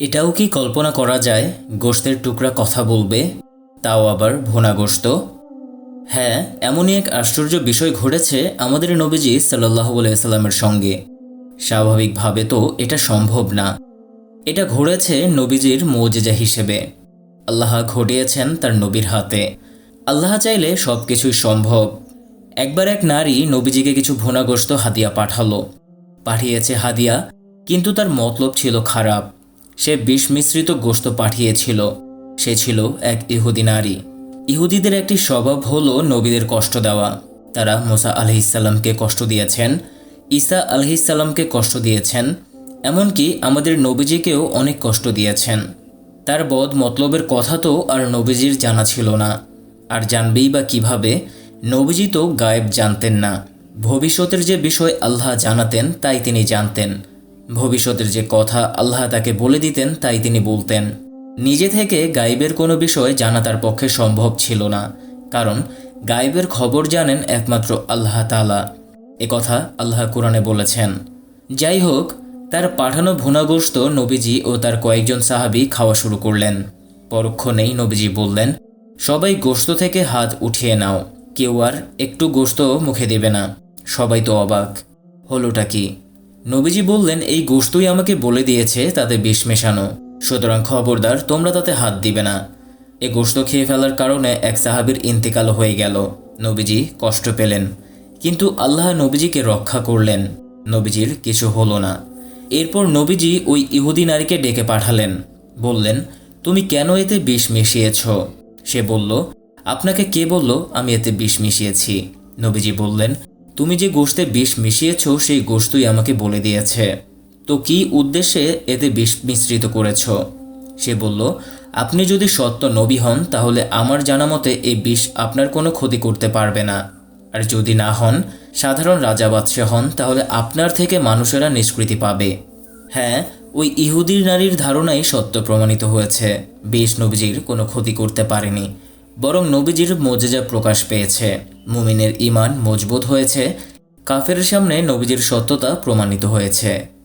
এটাও কি কল্পনা করা যায় গোশতের টুকরা কথা বলবে, তাও আবার ভোনা গোশত হ্যাঁ এমনই এক আশ্চর্য বিষয় ঘটেছে আমাদের নবীজি সাল্লাহ সাল্লামের সঙ্গে। স্বাভাবিকভাবে তো এটা সম্ভব না। এটা ঘটেছে নবীজির মৌজেজা হিসেবে। আল্লাহ ঘটিয়েছেন তার নবীর হাতে। আল্লাহ চাইলে সব কিছুই সম্ভব। একবার এক নারী নবীজিকে কিছু ভোনাগ্রস্ত হাদিয়া পাঠালো। পাঠিয়েছে হাদিয়া, কিন্তু তার মতলব ছিল খারাপ। সে বিষ মিশ্রিত গোস্ত পাঠিয়েছিল। সে ছিল এক ইহুদি নারী। ইহুদিদের একটি স্বভাব হলো নবীদের কষ্ট দেওয়া। তারা মোসা আলহিসাল্লামকে কষ্ট দিয়েছেন, ঈসা আলহিসাল্লামকে কষ্ট দিয়েছেন, এমনকি আমাদের নবীজিকেও অনেক কষ্ট দিয়েছেন। তার বদ মতলবের কথা তো আর নবীজির জানা ছিল না। আর জানবেই বা কীভাবে, নবীজি তো গায়েব জানতেন না। ভবিষ্যতের যে বিষয় আল্লাহ জানাতেন, তাই তিনি জানতেন। ভবিষ্যতের যে কথা আল্লাহ তাকে বলে দিতেন, তাই তিনি বলতেন, নিজে থেকে গাইবের কোনো বিষয় জানা তার পক্ষে সম্ভব ছিল না, কারণ গাইবের খবর জানেন একমাত্র আল্লাহ তালা কথা আল্লাহ কোরআনে বলেছেন। যাই হোক, তার পাঠানো ভুনাগোস্ত নবীজি ও তার কয়েকজন সাহাবি খাওয়া শুরু করলেন। পরক্ষণেই নবীজি বললেন, সবাই গোস্ত থেকে হাত উঠিয়ে নাও, কেউ আর একটু গোস্ত মুখে দেবে না। সবাই তো অবাক। হলোটা কি? নবীজি বললেন, এই গোস্তই আমাকে বলে দিয়েছে তাতে বিষ মেশানো। সুতরাং খবরদার, তোমরা তাতে হাত দিবে না। এ গোস্ত খেয়ে ফেলার কারণে এক সাহাবির ইন্তেকাল হয়ে গেল। নবীজি কষ্ট পেলেন, কিন্তু আল্লাহ নবীজিকে রক্ষা করলেন। নবীজির কিছু হলো না। এরপর নবীজি ওই ইহুদি নারীকে ডেকে পাঠালেন। বললেন, তুমি কেন এতে বিষ মিশিয়েছ? সে বলল, আপনাকে কে বলল আমি এতে বিষ মিশিয়েছি? নবীজি বললেন তুমি যে গোশতে বিষ মিশিয়েছ, সেই গোশতই আমাকে বলে দিয়েছে। তো কি উদ্দেশ্যে এতে বিষ মিশ্রিত করেছ? সে বলল, আপনি যদি সত্য নবী হন, তাহলে আমার জানা মতে এই বিষ আপনার কোনো ক্ষতি করতে পারবে না। আর যদি না হন, সাধারণ রাজা বাদশাহ হন, তাহলে আপনার থেকে মানুষেরা নিষ্কৃতি পাবে। হ্যাঁ ওই ইহুদির নারীর ধারণাই সত্য প্রমাণিত হয়েছে। বিষ নবীজির কোনো ক্ষতি করতে পারেনি, বরং নবীজির মজেজা প্রকাশ পেয়েছে। মুমিনের ইমান মজবুত হয়েছে। কাফের সামনে নবীজির সত্যতা প্রমাণিত হয়েছে।